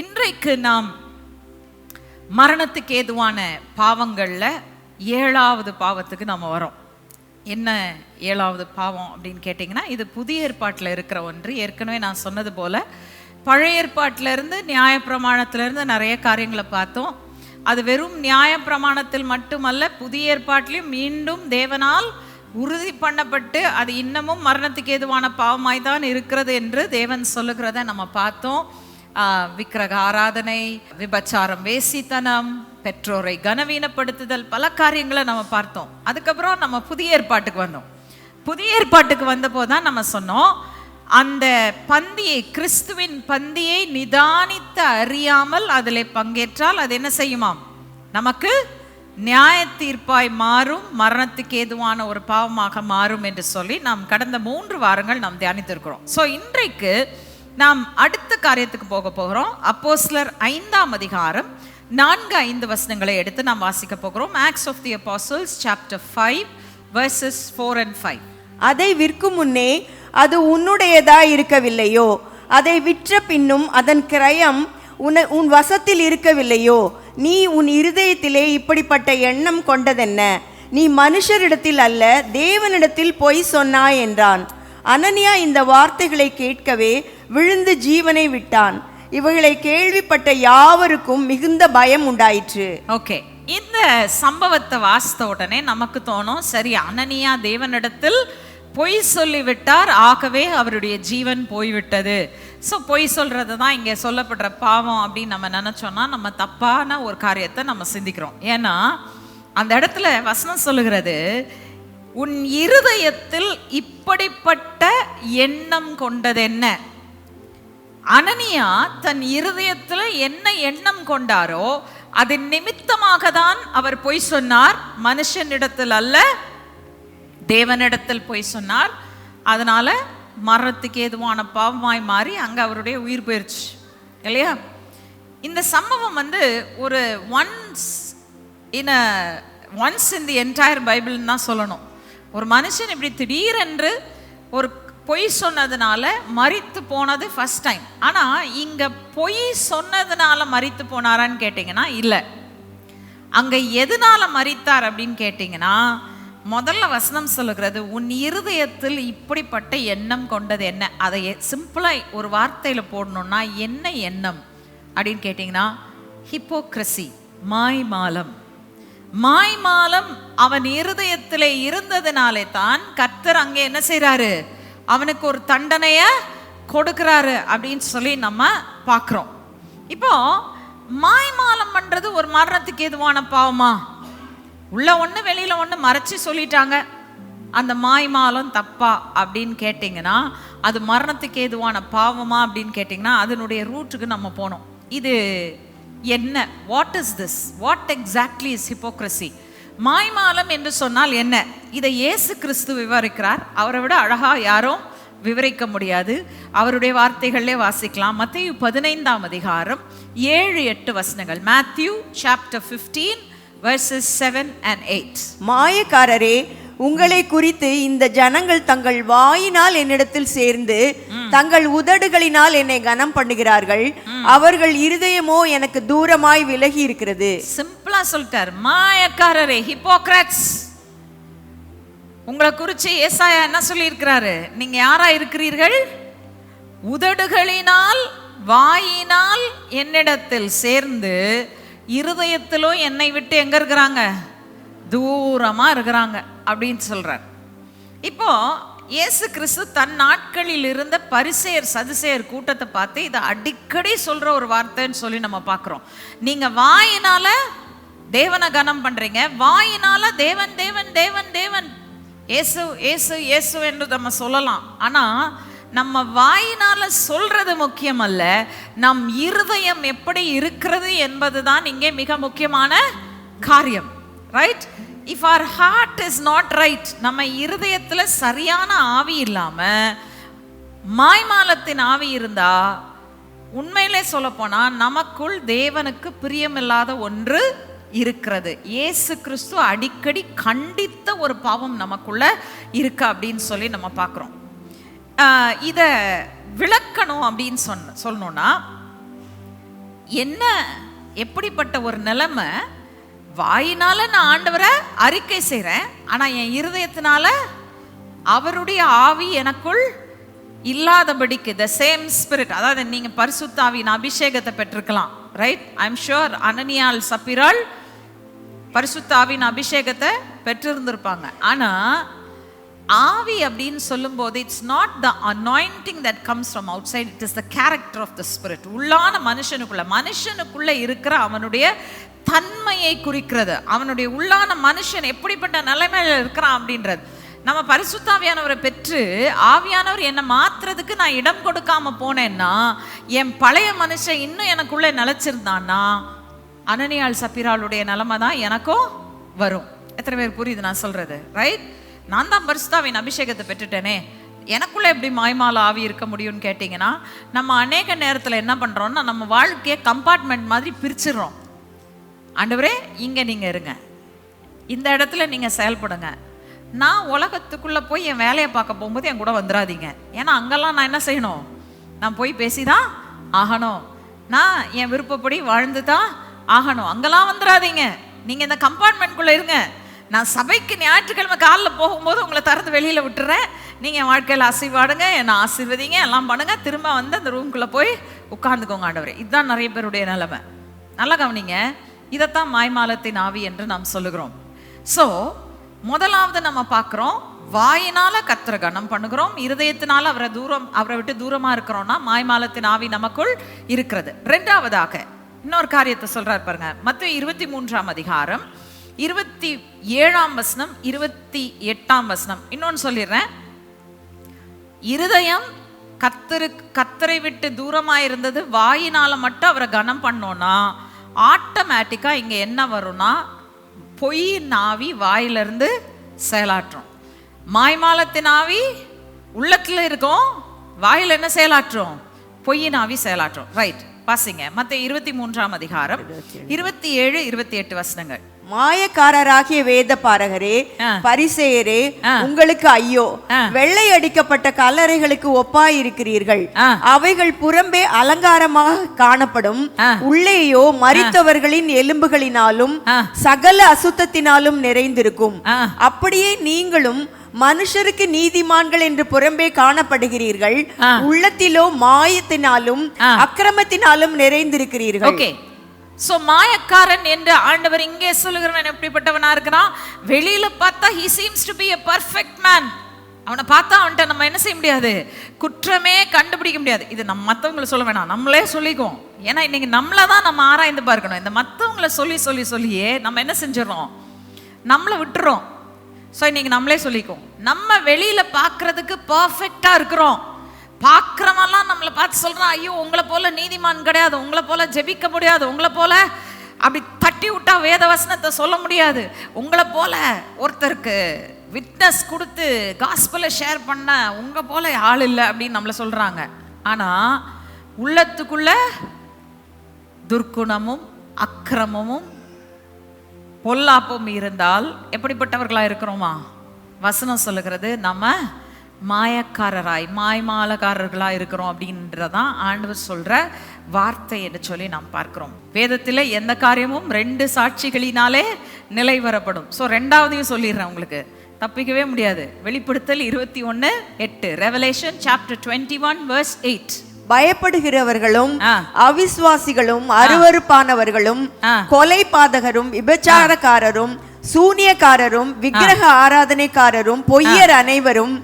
இன்றைக்கு நாம் மரணத்துக்கு ஏதுவான பாவங்களில் ஏழாவது பாவத்துக்கு நம்ம வரோம். என்ன ஏழாவது பாவம் அப்படின்னு கேட்டிங்கன்னா இது புதிய ஏற்பாட்டில் இருக்கிற ஒன்று. ஏற்கனவே நான் சொன்னது போல் பழைய ஏற்பாட்டிலேருந்து இருந்து இருந்து நிறைய காரியங்களை பார்த்தோம். அது வெறும் நியாயப்பிரமாணத்தில் மட்டுமல்ல புதிய ஏற்பாட்டிலையும் மீண்டும் தேவனால் உறுதி பண்ணப்பட்டு அது இன்னமும் மரணத்துக்கு ஏதுவான பாவமாய் தான் இருக்கிறது என்று தேவன் சொல்லுகிறத நம்ம பார்த்தோம். விக்கிரக ஆராதனை விபச்சாரம் வேசித்தனம் பெற்றோரை கனவீனப்படுத்துதல் பல காரியங்களை நம்ம பார்த்தோம். அதுக்கப்புறம் நம்ம புதிய ஏற்பாட்டுக்கு வந்தோம். புதிய ஏற்பாட்டுக்கு வந்தபோது தான் நம்ம சொன்னோம் அந்த பந்தியை கிறிஸ்துவின் பந்தியை நிதானித்து அறியாமல் அதில் பங்கேற்றால் அது என்ன செய்யுமாம்? நமக்கு நியாய தீர்ப்பாய் மாறும் மரணத்துக்கு ஏதுவான ஒரு பாவமாக மாறும் என்று சொல்லி நாம் கடந்த மூன்று வாரங்கள் நாம் தியானித்திருக்கிறோம். ஸோ இன்றைக்கு நாம் அடுத்த காரியத்துக்கு போக போகிறோம். அப்போஸ்லர் ஐந்தாம் அதிகாரம் நான்கு ஐந்து வசனங்களை எடுத்து நாம் வாசிக்க போகிறோம். Acts of the apostles chapter five verses four and five அதை விற்கும் முன்னே அது உன்னுடையதா இருக்கவில்லையோ? அதை விற்ற பின்னும் அதன் கிரயம் உன உன் வசத்தில் இருக்கவில்லையோ? நீ உன் இருதயத்திலே இப்படிப்பட்ட எண்ணம் கொண்டதென்ன? நீ மனுஷரிடத்தில் அல்ல தேவனிடத்தில் பொய் சொன்னாய் என்றான். அனனியா இந்த வார்த்தைகளை கேட்கவே விழுந்து ஜீவனை விட்டான். இவைகளை கேள்விப்பட்ட யாவருக்கும் மிகுந்த பயம் உண்டாயிற்று. ஓகே இந்த சம்பவத்தை வாசித்த உடனே நமக்கு தோணும் சரி அனனியா தேவனிடத்தில் பொய் சொல்லிவிட்டார் ஆகவே அவருடைய ஜீவன் போய்விட்டது. ஸோ பொய் சொல்கிறது தான் இங்கே சொல்லப்படுற பாவம் அப்படின்னு நம்ம நினச்சோன்னா நம்ம தப்பான ஒரு காரியத்தை நம்ம சிந்திக்கிறோம். ஏன்னா அந்த இடத்துல வசனம் சொல்லுகிறது உன் இருதயத்தில் இப்படிப்பட்ட எண்ணம் கொண்டது என்ன அனனியா தன் இருதயத்தில் என்ன எண்ணம் கொண்டாரோ அதன் நிமித்தமாக தான் அவர் பொய் சொன்னார். மனுஷனிடத்தில் அல்ல தேவனிடத்தில் பொய் சொன்னார். அதனால மரணத்துக்கு ஏதுவான பாவமாய் மாறி அங்க அவருடைய உயிர் போயிருச்சு. இல்லையா? இந்த சம்பவம் வந்து ஒரு once in once in the entire பைபிள்னு தான் சொல்லணும். ஒரு மனுஷன் இப்படி திடீரென்று ஒரு பொய் சொன்னதுனால மறித்து போனது ஃபஸ்ட் டைம் ஆனால் இங்கே பொய் சொன்னதுனால மறித்து போனாரான்னு கேட்டிங்கன்னா இல்லை. அங்கே எதனால மறித்தார் அப்படின்னு கேட்டிங்கன்னா முதல்ல வசனம் சொல்லுகிறது உன் இருதயத்தில் இப்படிப்பட்ட எண்ணம் கொண்டது என்ன? அதை சிம்பிளாக ஒரு வார்த்தையில் போடணுன்னா என்ன எண்ணம்? அப்படின்னு கேட்டிங்கன்னா ஹிப்போக்ரசி மாய்மாலம். மாய்மாலம் அவன் இருதயத்திலே இருந்ததுனாலே தான் கர்த்தர் அங்கே என்ன செய்கிறாரு அவனுக்கு ஒரு தண்டனைய கொடுக்குறாரு அப்படின்னு சொல்லி நம்ம பார்க்குறோம். இப்போ மாய்மாலம் பண்ணுறது ஒரு மரணத்துக்கு எதுவான பாவமா? உள்ள ஒன்று வெளியில் ஒன்று மறைச்சு சொல்லிட்டாங்க. அந்த மாய்மாலம் தப்பா அப்படின்னு கேட்டிங்கன்னா அது மரணத்துக்கு ஏதுவான பாவமா அப்படின்னு கேட்டிங்கன்னா அதனுடைய ரூட்டுக்கு நம்ம போனோம். இது என்ன? What is this what exactly is hypocrisy மாய்மாலம் என்று சொன்னால் என்ன? இதை இயேசு கிறிஸ்து விவரிக்கிறார். அவரை விட அழகாக யாரும் விவரிக்க முடியாது. அவருடைய வார்த்தைகளே வாசிக்கலாம். மத்திய பதினைந்தாம் அதிகாரம் ஏழு எட்டு வசனங்கள். Matthew chapter fifteen verses seven and eight மாயக்காரரே உங்களை குறித்து இந்த ஜனங்கள் தங்கள் வாயினால் என்னிடத்தில் சேர்ந்து தங்கள் உதடுகளினால் என்னை கனம் பண்ணுகிறார்கள். அவர்கள் இருதயமோ எனக்கு தூரமாய் விலகி இருக்கிறது. சிம்பிளா சொல்லிட்டார் மாயக்காரரே ஹிப்போக்ராட்ஸ் உங்களை குறித்து ஏசாயா என்ன சொல்லியிருக்கிறாரு? நீங்க யாரா இருக்கிறீர்கள்? உதடுகளினால் வாயினால் என்னிடத்தில் சேர்ந்து இருதயத்திலும் என்னை விட்டு எங்க இருக்கிறாங்க? தூரமாக இருக்கிறாங்க அப்படின்னு சொல்கிறார் இப்போ இயேசு கிறிஸ்து தன் நாட்களில் இருந்த பரிசெயர் சதுசேயர் கூட்டத்தை பார்த்து இதை அடிக்கடி சொல்கிற ஒரு வார்த்தைன்னு சொல்லி நம்ம பார்க்குறோம். நீங்கள் வாயினால் தேவனை கனம் பண்ணுறீங்க வாயினால் தேவன் தேவன் தேவன் தேவன். இயேசு இயேசு இயேசு என்று நம்ம சொல்லலாம். ஆனால் நம்ம வாயினால் சொல்கிறது முக்கியம் அல்ல நம் இருதயம் எப்படி இருக்கிறது என்பதுதான் இங்கே மிக முக்கியமான காரியம். Right if our heart is not right நம்ம இருதயத்தில் சரியான ஆவி இல்லாமல் மாய்மாலத்தின் ஆவி இருந்தால் உண்மையிலே சொல்லப்போனால் நமக்குள் தேவனுக்கு பிரியமில்லாத ஒன்று இருக்கிறது. இயேசு கிறிஸ்து அடிக்கடி கண்டித்த ஒரு பாவம் நமக்குள்ள இருக்கு அப்படின்னு சொல்லி நம்ம பார்க்குறோம். இதை விளக்கணும் அப்படின்னு சொன்ன சொல்லணும்னா என்ன எப்படிப்பட்ட ஒரு நிலைமை வாயினால நான் ஆண்டவரை அறிக்கை செய்கிறேன் ஆனால் என் இருதயத்தினால அவருடைய ஆவி எனக்குள் இல்லாதபடிக்கு த சேம் ஸ்பிரிட் அதாவது நீங்கள் பரிசுத்தாவின் அபிஷேகத்தை பெற்றிருக்கலாம் ரைட் ஐ எம் ஷுர் அனனியால் சப்பிரால் பரிசுத்தாவின் அபிஷேகத்தை பெற்றிருந்திருப்பாங்க. ஆனால் ஆவி அப்படின்னு சொல்லும்போது it's not the anointing that comes from outside it is the character of the spirit உள்ளான மனுஷனுக்குள்ள மனுஷனுக்குள்ள இருக்கிற அவனுடைய தன்மையை குறிக்கிறது. அவனுடைய உள்ளான மனுஷன் எப்படிப்பட்ட நிலைமையில இருக்கிறான் அப்படின்றது. நம்ம பரிசுத்தாவியானவரை பெற்று ஆவியானவர் என்னை மாத்துறதுக்கு நான் இடம் கொடுக்காம போனேன்னா என் பழைய மனுஷன் இன்னும் எனக்குள்ள நிலச்சிருந்தான்னா அனனியாள் சப்பிராளுடைய நிலைமை தான் எனக்கும் வரும். எத்தனை பேர் புரியுது நான் சொல்றது? ரைட் நான் தான் பரிசுத்தாவின் அபிஷேகத்தை பெற்றுட்டேனே. எனக்குள்ளே எப்படி மாய்மால ஆவி இருக்க முடியும்னு கேட்டிங்கன்னா நம்ம அநேக நேரத்தில் என்ன பண்ணுறோம்னா நம்ம வாழ்க்கையை கம்பார்ட்மெண்ட் மாதிரி பிரிச்சிடுறோம். ஆண்டவரே இங்கே நீங்கள் இருங்க. இந்த இடத்துல நீங்கள் செயல்படுங்க. நான் உலகத்துக்குள்ளே போய் என் வேலையை பார்க்க போகும்போது என் கூட வந்துடாதீங்க ஏன்னா அங்கெல்லாம் நான் என்ன செய்யணும்? நான் போய் பேசி தான் ஆகணும். நான் என் விருப்பப்படி வாழ்ந்து தான் ஆகணும். அங்கெல்லாம் வந்துடாதீங்க நீங்கள் இந்த கம்பார்ட்மெண்ட்குள்ளே இருங்க. நான் சபைக்கு ஞாயிற்றுக்கிழமை காலில் போகும்போது உங்களை திறந்து வெளியில் விட்டுறேன். நீங்கள் என் வாழ்க்கையில் ஆசீர்வாடுங்க என்னை ஆசீர்வதிங்க எல்லாம் பண்ணுங்கள் திரும்ப வந்து அந்த ரூம்குள்ளே போய் உட்காந்துக்கோங்க ஆண்டவர். இதுதான் நிறைய பேருடைய நிலைமை. நல்லா கவனிங்க. இதைத்தான் மாய்மாலத்தின் ஆவி என்று நாம் சொல்லுகிறோம். ஸோ முதலாவது நம்ம பார்க்குறோம் வாயினால கத்திர கணம் பண்ணுகிறோம். இருதயத்தினால அவரை தூரம் அவரை விட்டு தூரமா இருக்கிறோம்னா மாய்மாலத்தின் ஆவி நமக்குள் இருக்கிறது. ரெண்டாவதாக இன்னொரு காரியத்தை சொல்றாரு பாருங்க. மற்ற இருபத்தி மூன்றாம் அதிகாரம் இருபத்தி ஏழாம் வசனம் இருபத்தி எட்டாம் வசனம். இன்னொன்னு சொல்லிடுறேன். இருதயம் கத்தரு கத்தரை விட்டு தூரமா இருந்தது வாயினால மட்டும் அவரை கனம் பண்ணோம்னா ஆட்டோமேட்டிக்கா இங்க என்ன வரும்னா பொய் நாவி வாயிலிருந்து செயலாற்றும். மாய்மாலத்தின் ஆவி உள்ளத்துல இருக்கும் வாயில என்ன செயலாற்றும்? பொய்யின் ஆவி செயலாற்றும். ரைட் பாசிங்க மத்த இருபத்தி மூன்றாம் அதிகாரம் இருபத்தி ஏழு இருபத்தி எட்டு வசனங்கள். மாயக்காரராகிய வேத பாரகரே. பரிசேயரே. உங்களுக்கு ஐயோ. வெள்ளை அடிக்கப்பட்ட கல்லறைகளுக்கு ஒப்பாயிருக்கிறீர்கள். அவைகள் புறம்பே அலங்காரமாக காணப்படும். உள்ளேயோ மரித்தவர்களின் எலும்புகளினாலும். சகல அசுத்தத்தினாலும் நிறைந்திருக்கும். அப்படியே நீங்களும் மனுஷருக்கு நீதிமான்கள் என்று புறம்பே காணப்படுகிறீர்கள். உள்ளத்திலோ மாயத்தினாலும். அக்கிரமத்தினாலும் நிறைந்திருக்கிறீர்கள் ஸோ மாயக்காரன் என்று ஆண்டவர் இங்கே சொல்லுகிறவன் எப்படிப்பட்டவனா இருக்கிறான்? வெளியில பார்த்தா he seems to be a perfect man அவனை பார்த்தா அவன்கிட்ட நம்ம என்ன செய்ய முடியாது? குற்றமே கண்டுபிடிக்க முடியாது. இது நம்ம மற்றவங்களை சொல்ல வேணாம். நம்மளே சொல்லிக்குவோம். ஏன்னா இன்னைக்கு நம்மளை தான் நம்ம ஆராய்ந்து பார்க்கணும். இந்த மற்றவங்களை சொல்லி சொல்லி சொல்லியே நம்ம என்ன செஞ்சிடறோம்? நம்மளை விட்டுறோம். ஸோ இன்னைக்கு நம்மளே சொல்லிக்குவோம். நம்ம வெளியில பார்க்கறதுக்கு பர்ஃபெக்டாக இருக்கிறோம். பார்க்குறவெல்லாம் நம்மளை பார்த்து சொல்கிறான் ஐயோ உங்களை போல நீதிமான் கிடையாது உங்களை போல ஜெபிக்க முடியாது உங்களை போல அப்படி தட்டி விட்டா வேத வசனத்தை சொல்ல முடியாது. உங்களை போல ஒருத்தருக்கு விட்னஸ் கொடுத்து காஸ்பலை ஷேர் பண்ண உங்கள் போல ஆள் இல்லை அப்படின்னு நம்மளை சொல்கிறாங்க ஆனால் உள்ளத்துக்குள்ள துர்க்குணமும் அக்கிரமமும் பொல்லாப்பும் இருந்தால் எப்படிப்பட்டவர்களாக இருக்கிறோமா? வசனம் சொல்லுகிறது நம்ம மாயக்காரராய் மாய்மாலக்காரர்களா இருக்கிறோம் அப்படின்றதான் ஆண்டவர் சொல்ற வார்த்தை என்று சொல்லி நாம் பார்க்கிறோம். வேதத்தில் எந்த காரியமும் ரெண்டு சாட்சிகளினாலே நிலை வரப்படும். ஸோ ரெண்டாவதையும் சொல்லிடுறேன் உங்களுக்கு. தப்பிக்கவே முடியாது. வெளிப்படுத்தல் இருபத்தி ஒன்று எட்டு. Revelation chapter twenty one verse eight பயப்படுகிறவர்களும் அருவருப்பானவர்களும் ஆ. கொலை பாதகரும் விபச்சாரக்காரரும் சூனியக்காரரும் விக்கிரக ஆராதனைக்காரரும் பொய்யர் அனைவரும்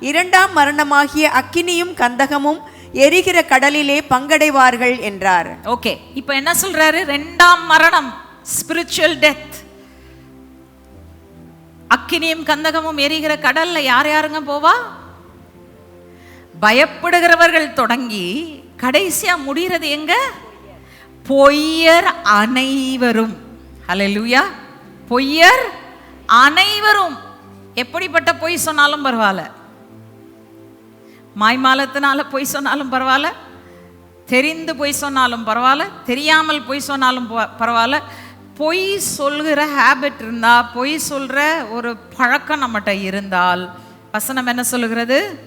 இரண்டாம் மரணமாகிய அக்கினியும் கந்தகமும் எரிகிற கடலிலே பங்கடைவார்கள் என்றார். ஓகே இப்போ என்ன சொல்றாரு? ரெண்டாம் மரணம் ஸ்பிரிச்சுவல் டெத் அக்கினியும் கந்தகமும் எரிகிற கடல்ல யார் யாருங்க போவா? பயப்படுகிறவர்கள் தொடங்கி கடைசியா முடிகிறது எங்க? பொய்யர் அனைவரும். ஹalleluya பொய்யர் அனைவரும். எப்படிப்பட்ட பொய் சொன்னாலும் பரவாயில்ல. மாய்மாலத்தினால பொய் சொன்னாலும் பரவாயில்ல. தெரிந்து பொய் சொன்னாலும் பரவாயில்ல. தெரியாமல் பொய் சொன்னாலும் ப- பரவாயில்ல. பொய் சொல்கிற ஹேபிட் இருந்தால் பொய் சொல்கிற ஒரு பழக்கம் நம்மகிட்ட இருந்தால் வசனம் என்ன சொல்லுகிறது?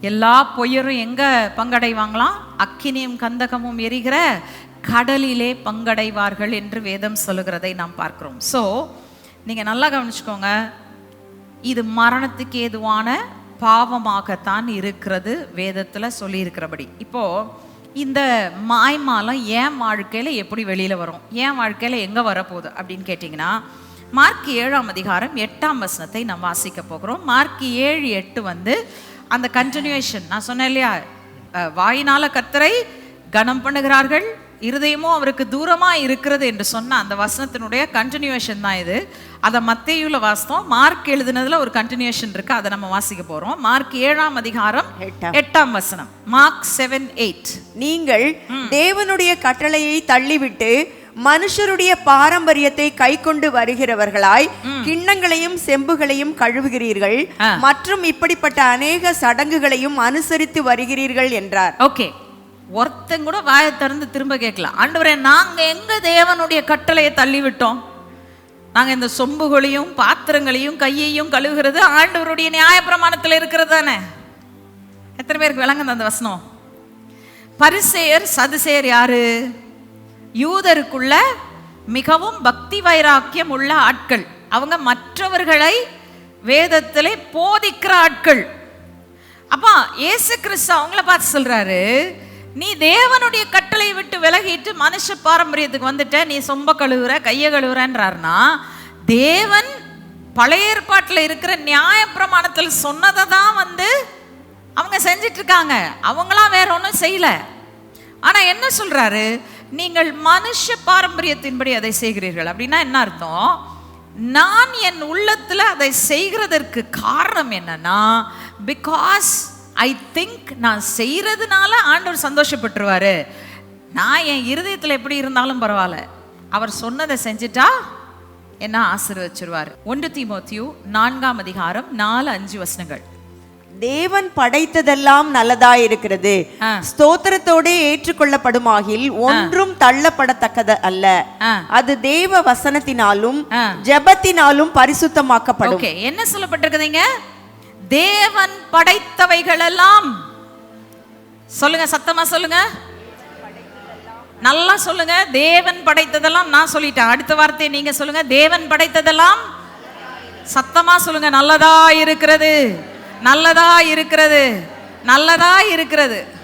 எல்லா பொய்யரும் எங்கே பங்கடைவாங்களாம் அக்கினியும் கந்தகமும் எரிகிற கடலிலே பங்கடைவார்கள் என்று வேதம் சொல்லுகிறதை நாம் பார்க்கிறோம். ஸோ நீங்கள் நல்லா கவனிச்சுக்கோங்க. இது மரணத்துக்கு ஏதுவான பாவமாகத்தான் இருக்கிறது வேதத்தில் சொல்லியிருக்கிறபடி. இப்போது இந்த மாய்மாலம் ஏன் வாழ்க்கையில் எப்படி வெளியில் வரும்? ஏன் வாழ்க்கையில் எங்கே வரப்போகுது அப்படின்னு கேட்டிங்கன்னா மார்க் ஏழாம் அதிகாரம் எட்டாம் வசனத்தை நம்ம வாசிக்க போகிறோம். மார்க் ஏழு எட்டு வந்து அந்த கண்டினியூஷன் நான் சொன்னேன் இல்லையா? வாயினால் வாயினால கத்தரை கனம் பண்ணுகிறார்கள் இருதயமும் அவருக்கு தூரமாக இருக்கிறது என்று சொன்ன அந்த வசனத்தினுடைய கண்டினியூஷன் தான் இது. அதை மத்தேயுல வாசித்தோம். மார்க் எழுதுனதுல ஒரு கண்டினியூஷன் இருக்கு. அதை நம்ம வாசிக்க போறோம். மார்க் ஏழாம் அதிகாரம் எட்டாம். வசனம். மார்க் செவன் எயிட் நீங்கள் தேவனுடைய கட்டளையை தள்ளிவிட்டு மனுஷருடைய பாரம்பரியத்தை கைக்கொண்டு வருகிறவர்களாய் கிண்ணங்களையும் செம்புகளையும் கழுவுகிறீர்கள். மற்றும் இப்படிப்பட்ட அநேக சடங்குகளையும் அனுசரித்து வருகிறீர்கள் என்றார். ஓகே ஒருத்தன் கூட வாயை திறந்து திரும்ப கேட்கலாம். ஆண்டவரே நாங்க எங்க தேவனுடைய கட்டளையை தள்ளி விட்டோம் நாங்கள் இந்த சொம்புகளையும் பாத்திரங்களையும் கையையும் கழுவுகிறது ஆண்டவருடைய நியாயப்பிரமாணத்தில் இருக்கிறது தானே? எத்தனை பேருக்கு விளங்குது அந்த வசனம்? பரிசேயர் சதுசேயர் யாரு? யூதருக்குள்ள மிகவும் பக்தி வைராக்கியம் உள்ள ஆட்கள். அவங்க மற்றவர்களை வேதத்திலே போதிக்கிற ஆட்கள். அப்பா இயேசு கிறிஸ்து அவங்கள பார்த்து சொல்றாரு நீ தேவனுடைய கட்டளை விட்டு விலகிட்டு மனுஷ பாரம்பரியத்துக்கு வந்துட்ட நீ சொம்ப கழுவுற கையை கழுவுறன்றாருனா தேவன் பழைய ஏற்பாட்டில் இருக்கிற நியாயப்பிரமாணத்தில் சொன்னதை தான் வந்து அவங்க செஞ்சிட்டு இருக்காங்க அவங்களாம் வேற ஒன்றும் செய்யல. ஆனா என்ன சொல்றாரு? நீங்கள் மனுஷ பாரம்பரியத்தின்படி அதை செய்கிறீர்கள். அப்படின்னா என்ன அர்த்தம்? நான் என் உள்ளத்துல அதை செய்கிறதற்கு காரணம் என்னன்னா பிகாஸ் ஐ திங்க் நான் செய்யறதுனால ஆண்டவர் சந்தோஷப்பட்டுருவாரு. நான் என் இருதயத்துல எப்படி இருந்தாலும் பரவாயில்ல. அவர் சொன்னதை செஞ்சுட்டா என்ன ஆசீர்வச்சிருவார். ஒன்று தீமோத்தியு நான்காம் அதிகாரம் நாலு அஞ்சு வசனங்கள். தேவன் படைத்ததெல்லாம் நல்லதாயிருக்கிறது ஆ. ஸ்தோத்திரத்தோடே ஏற்றுக்கொள்ளப்படுமாகில் ஒன்றும் தள்ளப்படத்தக்கது அல்ல. அது தேவ வசனத்தினாலும். ஜெபத்தினாலும் பரிசுத்தமாக்கப்படும். என்ன சொல்லப்பட்டிருக்குதுங்க தேவன் படைத்தவைகளெல்லாம். சொல்லுங்க சத்தமா சொல்லுங்க. நல்லா சொல்லுங்க. தேவன் படைத்ததெல்லாம் நான் சொல்லிட்டேன். அடுத்த வார்த்தையை நீங்க சொல்லுங்க. தேவன் படைத்ததெல்லாம் சத்தமா சொல்லுங்க. நல்லதா இருக்கிறது. நல்லதா இருக்கிறது. நல்லதா இருக்கிறது.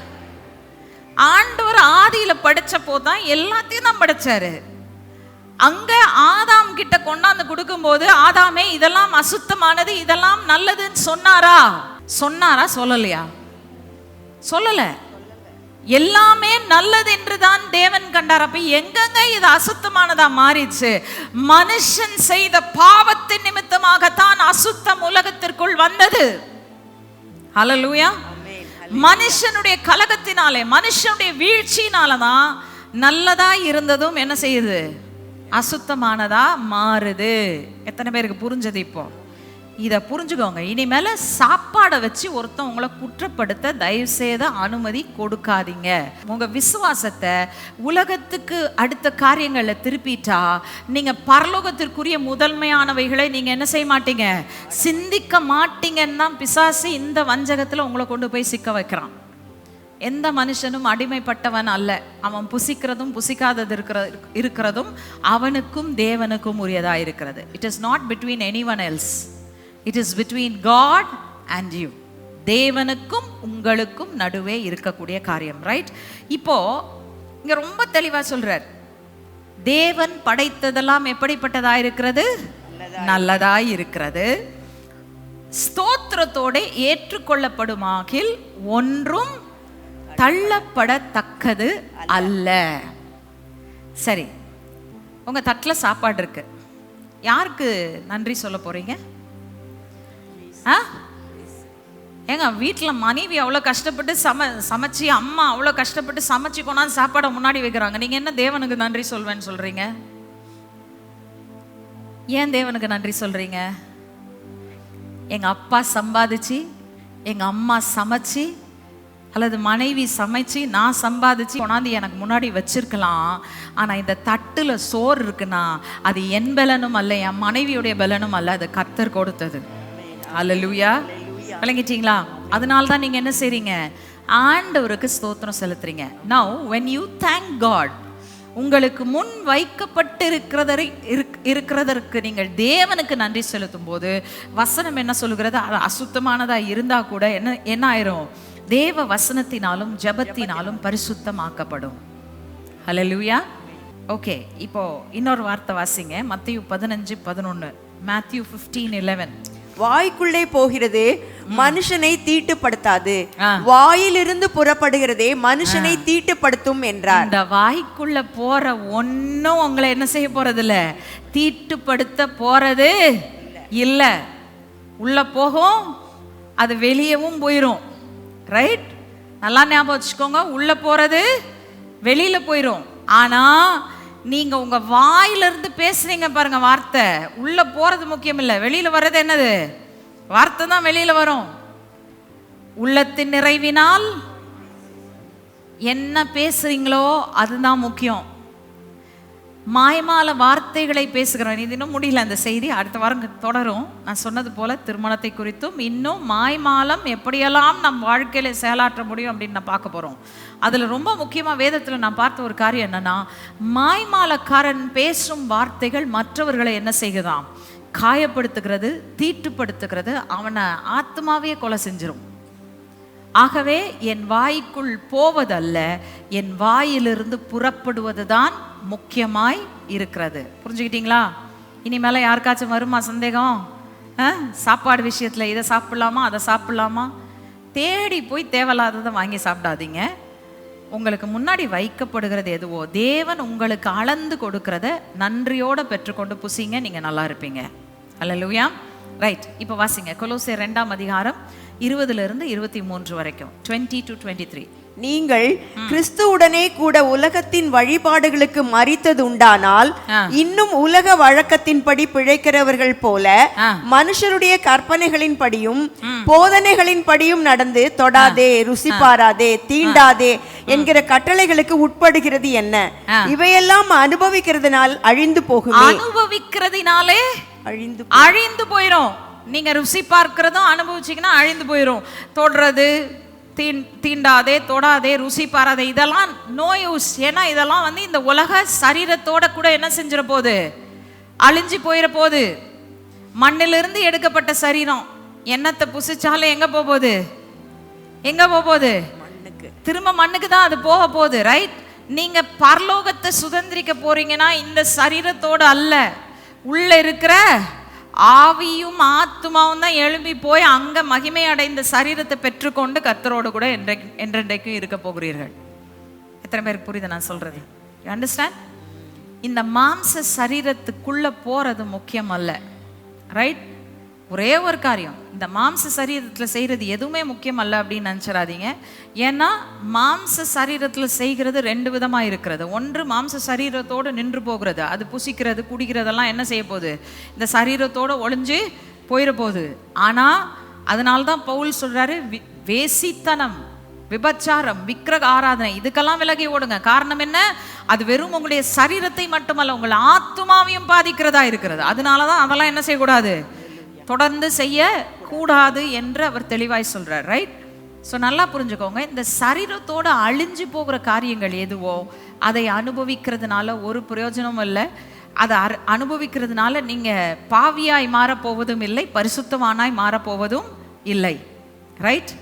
ஆண்டவர் ஆதியில படைச்சப்போ தான் எல்லாத்தையும் தான் படிச்சாரு. அங்க ஆதாம் கிட்ட கொண்டாந்து கொடுக்கும்போது ஆதாமே இதெல்லாம் அசுத்தமானது இதெல்லாம் நல்லதுன்னு சொன்னாரா? சொன்னாரா? சொல்லலையா? சொல்லல. எல்லாமே நல்லது என்று தான் தேவன் கண்டார். அப்ப எங்கெங்க இது அசுத்தமானதா மாறிச்சு மனுஷன் செய்த பாவத்தின் நிமித்தமாகத்தான் அசுத்தம் உலகத்திற்குள் வந்தது. ஹalleluya. மனுஷனுடைய கலகத்தினாலே மனுஷனுடைய வீழ்ச்சியினால தான் நல்லதா இருந்ததும் என்ன செய்யுது? அசுத்தமானதா மாறுது. எத்தனை பேருக்கு புரிஞ்சது இப்போ? இதை புரிஞ்சுக்கோங்க. இனிமேல சாப்பாடை வச்சு ஒருத்தன் உங்களை குற்றப்படுத்த தயவு செய்த அனுமதி கொடுக்காதீங்க. உங்க விசுவாசத்தை உலகத்துக்கு அடுத்த காரியங்களை திருப்பிட்டா நீங்க பரலோகத்திற்குரிய முதன்மையானவைகளை நீங்க என்ன செய்ய மாட்டீங்க? சிந்திக்க மாட்டீங்கன்னு தான் பிசாசு இந்த வஞ்சகத்துல உங்களை கொண்டு போய் சிக்க வைக்கிறான். எந்த மனுஷனும் அடிமைப்பட்டவன் அல்ல. அவன் புசிக்கிறதும் புசிக்காதது இருக்கிற இருக்கிறதும் அவனுக்கும் தேவனுக்கும் உரியதாக இருக்கிறது. It is not between anyone else it is between God and you தேவனுக்கும் உங்களுக்கும் நடுவே இருக்கக்கூடிய காரியம் ரைட் இப்போ இங்க ரொம்ப தெளிவா சொல்றார். தேவன் படைத்ததெல்லாம் எப்படிப்பட்டதா இருக்கிறது? நல்லதா இருக்கிறது. ஸ்தோத்திரத்தோட ஏற்றுக்கொள்ளப்படுமாகில் ஒன்றும் தள்ளப்படத்தக்கது அல்ல. சரி உங்க தட்டில் சாப்பாடு இருக்கு. யாருக்கு நன்றி சொல்ல போறீங்க? ஆ? ஏங்க வீட்டில் மனைவி அவ்வளோ கஷ்டப்பட்டு சம சமைச்சு அம்மா அவ்வளோ கஷ்டப்பட்டு சமைச்சு கொண்டாந்து சாப்பாடை முன்னாடி வைக்கிறாங்க. நீங்கள் என்ன தேவனுக்கு நன்றி சொல்வேன்னு சொல்கிறீங்க ஏன் தேவனுக்கு நன்றி சொல்கிறீங்க எங்கள் அப்பா சம்பாதிச்சு எங்கள் அம்மா சமைச்சு அல்லது மனைவி சமைச்சு நான் சம்பாதிச்சு கொண்டாந்து எனக்கு முன்னாடி வச்சிருக்கலாம். ஆனால் இந்த தட்டில் சோறு இருக்குன்னா அது என் பலனும் அல்ல என் மனைவியுடைய பலனும் அல்ல அது கத்தர் கொடுத்தது. அல்ல லூயா விளங்கிட்டீங்களா? அதனால தான் நீங்கள் என்ன செய்றீங்க? ஆண்டவருக்கு ஸ்தோத்திரம் செலுத்துறீங்க. Now when you thank God உங்களுக்கு முன் வைக்கப்பட்டு இருக்கிறதரை இருக்கிறதற்கு நீங்கள் தேவனுக்கு நன்றி செலுத்தும் போது வசனம் என்ன சொல்லுகிறது? அது அசுத்தமானதாக இருந்தால் கூட என்ன என்ன ஆயிரும்? தேவ வசனத்தினாலும் ஜெபத்தினாலும் பரிசுத்தமாக்கப்படும். ஹalleluya ஓகே இப்போ இன்னொரு வார்த்தை வாசிங்க. மத்தேயு பதினஞ்சு பதினொன்று மேத்யூ ஃபிஃப்டீன் இலெவன் வாய்க்குள்ளே போகிறது மனுஷனை தீட்டுப்படுத்தாது. வாயிலிருந்து புறப்படுகிறதே மனுஷனை தீட்டுப்படுத்தும் என்றார். இந்த வாய்க்குள்ள போற ஒன்றும் உங்களை என்ன செய்ய போறது இல்ல தீட்டுப்படுத்த போறது இல்ல. உள்ள போகும் அது வெளியவும் போயிடும் ரைட் நல்லா ஞாபகம் வச்சுக்கோங்க. உள்ள போறது வெளியில போயிடும் ஆனா நீங்க உங்க வாயிலிருந்து பேசுகிறீங்க பேசுறீங்க பாருங்க வார்த்தை. உள்ள போறது முக்கியம் இல்லை. வெளியில வர்றது என்னது? வார்த்தை தான் வெளியில வரும். உள்ளத்தின் நிறைவினால் என்ன பேசுறீங்களோ அதுதான் முக்கியம். மாயமால வார்த்தைகளை பேசுகிறோம் இது இன்னும் முடியல அந்த செய்தி. அடுத்த வாரம் தொடரும். நான் சொன்னது போல திருமணத்தை குறித்தும் இன்னும் மாய்மாலம் எப்படியெல்லாம் நம் வாழ்க்கையில செயலாற்ற முடியும் அப்படின்னு நான் பார்க்க போறோம். அதுல ரொம்ப முக்கியமா வேதத்துல நான் பார்த்த ஒரு காரியம் என்னன்னா மாய்மாலக்காரன் பேசும் வார்த்தைகள் மற்றவர்களை என்ன செய்யுதாம் காயப்படுத்துகிறது தீட்டுப்படுத்துகிறது அவனை ஆத்மாவே கொலை செஞ்சிரும். ஆகவே என் வாய்க்குள் போவதல்ல என் வாயிலிருந்து புறப்படுவது தான் முக்கியமாய் இருக்கிறது. புரிஞ்சுக்கிட்டீங்களா? இனிமேல யாருக்காச்சும் வருமா சந்தேகம்? ஆ? சாப்பாடு விஷயத்தில் இதை சாப்பிடலாமா அதை சாப்பிடலாமா? தேடி போய் தேவையில்லாததை வாங்கி சாப்பிடாதீங்க. உங்களுக்கு முன்னாடி வைக்கப்படுகிறது எதுவோ தேவன் உங்களுக்கு அளந்து கொடுக்கறத நன்றியோடு பெற்றுக்கொண்டு புசிங்க நீங்கள் நல்லா இருப்பீங்க. அல்லேலூயா ரைட் இப்போ வாசிங்க. கொலோசே ரெண்டாம் அதிகாரம் இருபதுல இருந்து இருபத்தி மூன்று வரைக்கும். டுவெண்ட்டி டு டுவெண்ட்டி த்ரீ நீங்கள் கிறிஸ்துவுடனே கூட உலகத்தின் வழிபாடுகளுக்கு மறித்தது உண்டானால். இன்னும் உலக வழக்கத்தின்படி பிழைக்கிறவர்கள் போல. மனுஷருடைய கற்பனைகளின்படியும் போதனைகளின்படியும் நடந்து தொடாதே ருசி பாராதே தீண்டாதே என்கிற கட்டளைகளுக்கு உட்படுகிறது என்ன. இவையெல்லாம் அனுபவிக்கிறதுனால் அழிந்து போகுமே. அனுபவிக்கிறதுனாலே அழிந்து அழிந்து போயிடும் நீங்க ருசி பார்க்கிறதும் அனுபவிச்சீங்கன்னா அழிந்து போயிடும் தொடுறது தீண் தீண்டாதே தொடாதே ருசி பாராதே இதெல்லாம் நோ யூஸ் ஏன்னா இதெல்லாம் வந்து இந்த உலக சரீரத்தோட கூட என்ன செஞ்சிட போகுது அழிஞ்சு போயிட போகுது மண்ணிலிருந்து எடுக்கப்பட்ட சரீரம். எண்ணத்தை புசிச்சாலும் எங்க போக போகுது? எங்க போக போகுது? திரும்ப மண்ணுக்கு தான் அது போக போகுது ரைட் நீங்க பரலோகத்தை சுதந்திரிக்க போறீங்கன்னா இந்த சரீரத்தோட அல்ல. உள்ள இருக்கிற ஆவியும் ஆத்துமாவும் தான் எழும்பி போய் அங்க மகிமை அடைந்த சரீரத்தை பெற்றுக்கொண்டு கர்த்தரோடு கூட என்றைக்கு என்றென்றைக்கும் இருக்க போகிறீர்கள். எத்தனை பேருக்கு புரியுது நான் சொல்றது? அண்டர்ஸ்டாண்ட் இந்த மாம்ச சரீரத்துக்குள்ள போறது முக்கியம் அல்ல. ரைட் ஒரே ஒரு காரியம். இந்த மாம்ச சரீரத்தில் செய்கிறது எதுவுமே முக்கியம் அல்ல அப்படின்னு நினச்சிடாதீங்க. ஏன்னா மாம்ச சரீரத்தில் செய்கிறது ரெண்டு விதமாக இருக்கிறது. ஒன்று மாம்ச சரீரத்தோடு நின்று போகிறது. அது புசிக்கிறது குடிக்கிறதெல்லாம் என்ன செய்ய போகுது? இந்த சரீரத்தோடு ஒளிஞ்சு போயிட போகுது. ஆனால் அதனால தான் பவுல் சொல்கிறாரு வி- வேசித்தனம் விபச்சாரம் விக்கிரக ஆராதனை இதுக்கெல்லாம் விலகி ஓடுங்க. காரணம் என்ன? அது வெறும் உங்களுடைய சரீரத்தை மட்டுமல்ல உங்கள் ஆத்மாவையும் பாதிக்கிறதா இருக்கிறது. அதனால தான் அதெல்லாம் என்ன செய்யக்கூடாது? தொடர்ந்து செய்ய கூடாது என்று அவர் தெளிவாய் சொல்றார் ரைட் ஸோ நல்லா புரிஞ்சுக்கோங்க இந்த சரீரத்தோட அழிஞ்சு போகிற காரியங்கள் எதுவோ அதை அனுபவிக்கிறதுனால ஒரு பிரயோஜனமும் இல்லை. அதை அரு அனுபவிக்கிறதுனால நீங்கள் பாவியாய் மாறப்போவதும் இல்லை பரிசுத்தவானாய் மாறப்போவதும் இல்லை ரைட்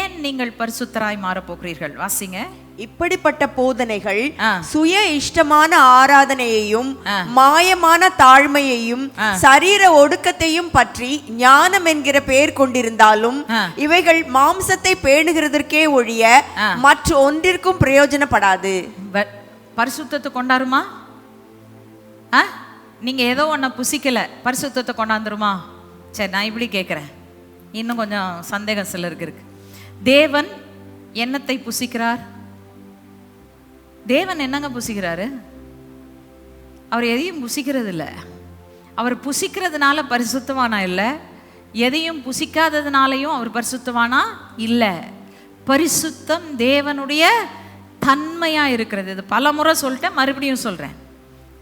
ஏன் நீங்கள் பரிசுத்தராய் மாறப்போகிறீர்கள்? வாசிங்க. இப்படிப்பட்ட போதனைகள். சுய இஷ்டமான ஆராதனையையும். மாயமான தாழ்மையையும். சரீர ஒடுக்கத்தையும் பற்றி ஞானம் என்கிற பெயர் கொண்டிருந்தாலும். இவைகள் மாம்சத்தை பேணுகிறதற்கே ஒழிய. மற்ற ஒன்றிற்கும் பிரயோஜனப்படாது பரிசுத்தத்தை கொண்டாருமா நீங்க ஏதோ ஒன்றை புசிக்கல பரிசுத்தத்தை கொண்டாந்துருமா சரி நான் இப்படி கேட்குறேன் இன்னும் கொஞ்சம் சந்தேகம் சிலருக்கு இருக்கு தேவன் என்னத்தை புசிக்கிறார் தேவன் என்னங்க புசிக்கிறாரு? அவர் எதையும் புசிக்கிறது இல்லை அவர் புசிக்கிறதுனால பரிசுத்தவானா இல்லை? எதையும் புசிக்காததுனாலையும் அவர் பரிசுத்தவானா இல்லை. பரிசுத்தம் தேவனுடைய தன்மையா இருக்கிறது. இது பல முறை சொல்லிட்டேன் மறுபடியும் சொல்றேன்.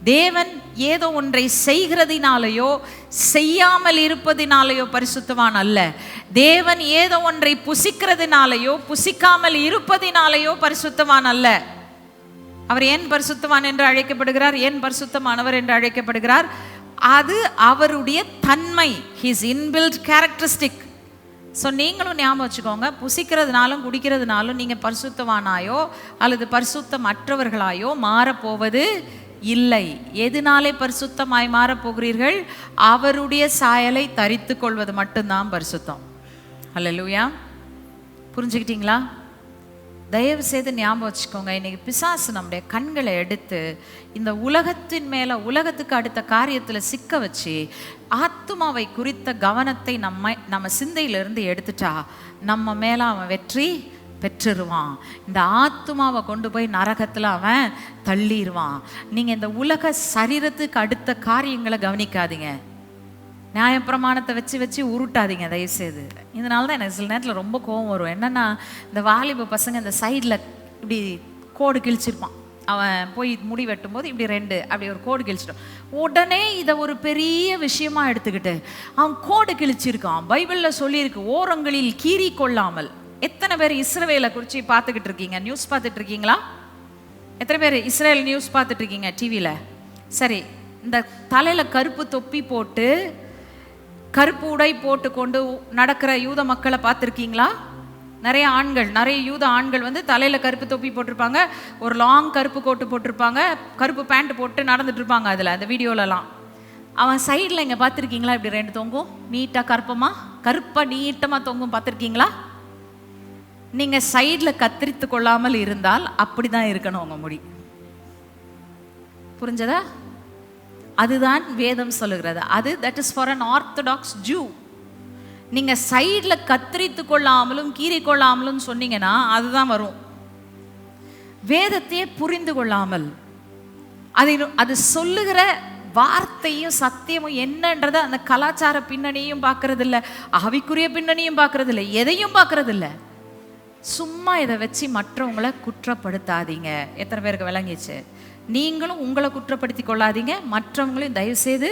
தேவன் ஏதோ ஒன்றை செய்கிறதினாலேயோ செய்யாமல் இருப்பதினாலேயோ பரிசுத்தவான் அல்ல. தேவன் ஏதோ ஒன்றை புசிக்கிறதுனாலேயோ புசிக்காமல் இருப்பதினாலேயோ பரிசுத்தவான் அல்ல. அவர் ஏன் பரிசுத்தவான் என்று அழைக்கப்படுகிறார்? ஏன் பரிசுத்தமானவர் என்று அழைக்கப்படுகிறார்? அது அவருடைய தன்மை ஹிஸ் இன்பில்ட் கேரக்டரிஸ்டிக் ஸோ நீங்களும் ஞாபகம் வச்சுக்கோங்க புசிக்கிறதுனாலும் குடிக்கிறதுனாலும் நீங்கள் பரிசுத்தவானாயோ அல்லது பரிசுத்தம் அற்றவர்களாயோ மாறப்போவது இல்லை. எதனாலே பரிசுத்தமாய் மாறப் போகிறீர்கள் அவருடைய சாயலை தரித்து கொள்வது மட்டும்தான் பரிசுத்தம். அல்லேலூயா புரிஞ்சுக்கிட்டீங்களா? தயவு செய்து ஞாபகம் வச்சுக்கோங்க. இன்றைக்கி பிசாசு நம்முடைய கண்களை எடுத்து இந்த உலகத்தின் மேலே உலகத்துக்கு அடுத்த காரியத்தில் சிக்க வச்சு ஆத்துமாவை குறித்த கவனத்தை நம்ம நம்ம சிந்தையிலிருந்து எடுத்துட்டா நம்ம மேலே அவன் வெற்றி பெற்றுருவான். இந்த ஆத்துமாவை கொண்டு போய் நரகத்தில் அவன் தள்ளிடுவான் நீங்கள் இந்த உலக சரீரத்துக்கு அடுத்த காரியங்களை கவனிக்காதீங்க. நியாயப்பிரமாணத்தை வச்சு வச்சு உருட்டாதீங்க தயவுசெய்து. இதனால தான் எனக்கு சில நேரத்தில் ரொம்ப கோவம் வரும். என்னன்னா இந்த வாலிப பசங்க இந்த சைடில் இப்படி கோடு கிழிச்சிருப்பான். அவன் போய் முடி வெட்டும் போது இப்படி ரெண்டு அப்படி ஒரு கோடு கிழிச்சிட்டோம் உடனே இதை ஒரு பெரிய விஷயமா எடுத்துக்கிட்டு அவன் கோடு கிழிச்சிருக்கான். பைபிளில் சொல்லியிருக்கு ஓரங்களில் கீறி கொள்ளாமல். எத்தனை பேர் இஸ்ரவேலை குறித்து பார்த்துக்கிட்டு இருக்கீங்க? நியூஸ் பார்த்துட்டு இருக்கீங்களா? எத்தனை பேர் இஸ்ரேல் நியூஸ் பார்த்துட்டு இருக்கீங்க? டிவியில் சரி இந்த தலையில் கருப்பு தொப்பி போட்டு கருப்பு உடை போட்டுக்கொண்டு நடக்கிற யூத மக்களை பார்த்துருக்கீங்களா? நிறைய ஆண்கள் நிறைய யூத ஆண்கள் வந்து தலையில் கருப்பு தொப்பி போட்டிருப்பாங்க ஒரு லாங் கருப்பு கோட்டு போட்டிருப்பாங்க கருப்பு பேண்ட் போட்டு நடந்துட்டு இருப்பாங்க அதில் அந்த வீடியோலலாம். அவன் சைடில் இங்கே பார்த்துருக்கீங்களா? இப்படி ரெண்டு தொங்கும். நீட்டாக கருப்பமா? கருப்பாக நீட்டமாக தொங்கும் பார்த்துருக்கீங்களா? நீங்கள் சைடில் கத்திரித்து கொள்ளாமல் இருந்தால் அப்படி தான் இருக்கணும் உங்கள் முடி. புரிஞ்சதா? அதுதான் வேதம் சொல்லுகிறது. அது that is for an orthodox Jew நீங்கள் சைடில் கத்தரித்து கொள்ளாமலும் கீறி கொள்ளாமலும் சொன்னீங்கன்னா அதுதான் வரும். வேதத்தையே புரிந்து கொள்ளாமல் அதை அது சொல்லுகிற வார்த்தையும் சத்தியமும் என்னன்றத அந்த கலாச்சார பின்னணியும் பார்க்கறது இல்லை ஆவிக்குரிய பின்னணியும் பார்க்கறது இல்லை எதையும் பார்க்கறது இல்லை சும்மா இதை வச்சு மற்றவங்களை குற்றப்படுத்தாதீங்க. எத்தனை பேருக்கு விளங்கிச்சு? நீங்களும் உங்களை குற்றப்படுத்தி கொள்ளாதீங்க மற்றவங்களையும் தயவுசெய்து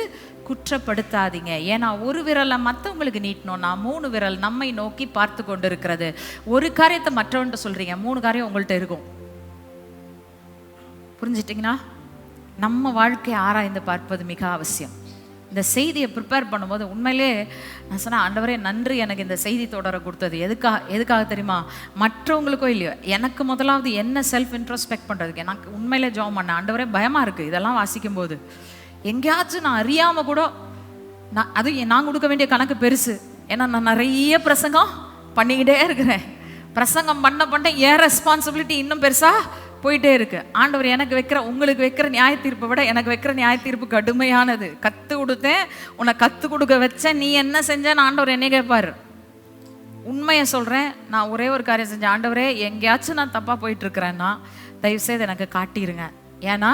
குற்றப்படுத்தாதீங்க. ஏன்னா ஒரு விரலை மற்றவங்களுக்கு நீட்டணும்னா மூணு விரல் நம்மை நோக்கி பார்த்து கொண்டு இருக்கிறது ஒரு காரியத்தை மற்றவன்ட்ட சொல்கிறீங்க மூணு காரியம் உங்கள்கிட்ட இருக்கும். புரிஞ்சிட்டிங்களா? நம்ம வாழ்க்கையை ஆராய்ந்து பார்ப்பது மிக அவசியம். இந்த செய்தியை ப்ரிப்பேர் பண்ணும்போது உண்மையிலே நான் சொன்னேன் ஆண்டவரே நன்றி எனக்கு இந்த செய்தி தொடர கொடுத்தது. எதுக்காக எதுக்காக தெரியுமா? மற்றவங்களுக்கோ இல்லையோ எனக்கு முதலாவது என்ன செல்ஃப் இன்ட்ரோஸ்பெக்ட் பண்ணுறதுக்கு எனக்கு உண்மையிலே ஜாப் பண்ணேன். ஆண்டவரே பயமாக இருக்குது இதெல்லாம் வாசிக்கும் போது எங்கேயாச்சும் நான் அறியாமல் கூட நான் அது நான் கொடுக்க வேண்டிய கணக்கு பெருசு. ஏன்னா நான் நிறைய பிரசங்கம் பண்ணிக்கிட்டே இருக்கிறேன். பிரசங்கம் பண்ண பண்ண ஏன் ரெஸ்பான்சிபிலிட்டி இன்னும் பெருசாக போயிட்டே இருக்கு. ஆண்டவர் எனக்கு வைக்கிற உங்களுக்கு வைக்கிற நியாய தீர்ப்பை விட எனக்கு வைக்கிற நியாய தீர்ப்பு கடுமையானது. கத்து கொடுத்தேன் உன்னை கத்து கொடுக்க வச்சேன் நீ என்ன செஞ்சேன்னு ஆண்டவர் என்ன கேட்பாரு உண்மையை சொல்கிறேன் நான் ஒரே ஒரு காரியம் செஞ்சேன். ஆண்டவரே எங்கேயாச்சும் நான் தப்பாக போயிட்டு இருக்கிறேன்னா தயவுசெய்து எனக்கு காட்டிடுங்க ஏன்னா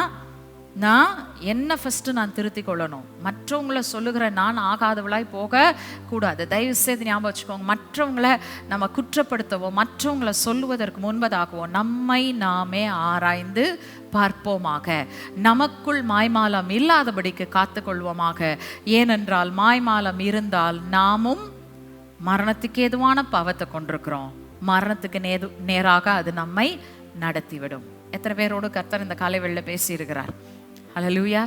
நான் என்ன ஃபஸ்ட்டு நான் திருத்திக் கொள்ளணும். மற்றவங்கள சொல்லுகிற நான் ஆகாதவளாய் போக கூடாது தயவு செய்து ஞாபகம் வச்சுக்கோங்க. மற்றவங்களை நம்ம குற்றப்படுத்தவோ மற்றவங்கள சொல்லுவதற்கு முன்பதாகவோ நம்மை நாமே ஆராய்ந்து பார்ப்போமாக. நமக்குள் மாய்மாலம் இல்லாதபடிக்கு காத்துக்கொள்வோமாக. ஏனென்றால் மாய்மாலம் இருந்தால் நாமும் மரணத்துக்கு ஏதுவான பாவத்தை கொண்டிருக்கிறோம். மரணத்துக்கு நேது நேராக அது நம்மை நடத்திவிடும். எத்தனை பேரோடு கர்த்தர் இந்த காலை வெளில பேசியிருக்கிறார். அலலூயா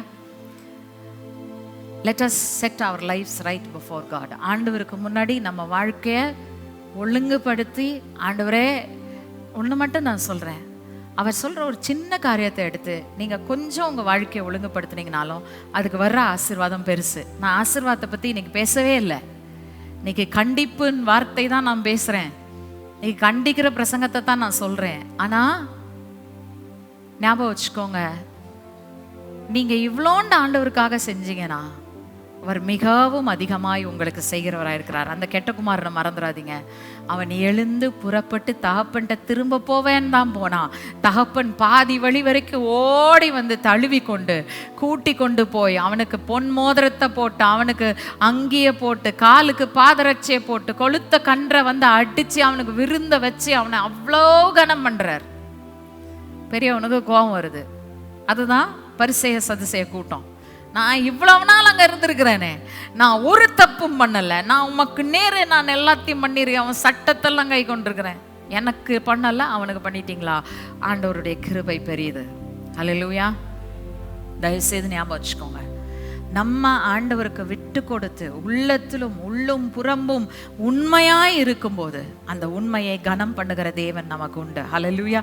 let us set our lives right before God ஆண்டவருக்கு முன்னாடி நம்ம வாழ்க்கையை ஒழுங்குபடுத்தி ஆண்டவரே ஒன்று மட்டும் நான் சொல்கிறேன் அவர் சொல்கிற ஒரு சின்ன காரியத்தை எடுத்து நீங்கள் கொஞ்சம் உங்கள் வாழ்க்கையை ஒழுங்குபடுத்துனீங்கனாலும் அதுக்கு வர்ற ஆசீர்வாதம் பெருசு. நான் ஆசிர்வாதத்தை பற்றி இன்னைக்கு பேசவே இல்லை. இன்னைக்கு கண்டிப்புன்னு வார்த்தை தான் நான் பேசுகிறேன் இன்னைக்கு கண்டிக்கிற பிரசங்கத்தை தான் நான் சொல்கிறேன் ஆனால் ஞாபகம் வச்சுக்கோங்க நீங்க இவ்வளோண்டு ஆண்டவருக்காக செஞ்சீங்கன்னா அவர் மிகவும் அதிகமாய் உங்களுக்கு செய்கிறவராக இருக்கிறார். அந்த கெட்டகுமாரனை மறந்துடாதீங்க அவன் எழுந்து புறப்பட்டு தகப்பன்ட்ட திரும்ப போவேன் தான் போனான் தகப்பன் பாதி வழி வரைக்கும் ஓடி வந்து தழுவி கொண்டு கூட்டி கொண்டு போய் அவனுக்கு பொன் மோதிரத்தை போட்டு அவனுக்கு அங்கியை போட்டு காலுக்கு பாதரட்சியை போட்டு கொளுத்த கன்றை வந்து அடித்து அவனுக்கு விருந்த வச்சு அவனை அவ்வளோ கனம் பண்ணுறார் பெரியவனுக்கு கோபம் வருது. அதுதான் பரிசெய சதிசெய கூட்டம். நான் இவ்வளவு நாள் அங்கே இருந்திருக்கிறேனே. நான் ஒரு தப்பும் பண்ணலை. நான் உமக்கு நேரு நான் எல்லாத்தையும் பண்ணிருக்கேன் அவன் சட்டத்தெல்லாம் கை கொண்டிருக்கிறேன். எனக்கு பண்ணலை அவனுக்கு பண்ணிட்டீங்களா? ஆண்டவருடைய கிருபை பெரியது. ஹalleluya தயவுசெய்து ஞாபகம் வச்சுக்கோங்க. நம்ம ஆண்டவருக்கு விட்டு கொடுத்து உள்ளத்திலும் உள்ளும் புறம்பும் உண்மையாய் இருக்கும்போது அந்த உண்மையை கனம் பண்ணுகிற தேவன் நமக்கு உண்டு. ஹலலுயா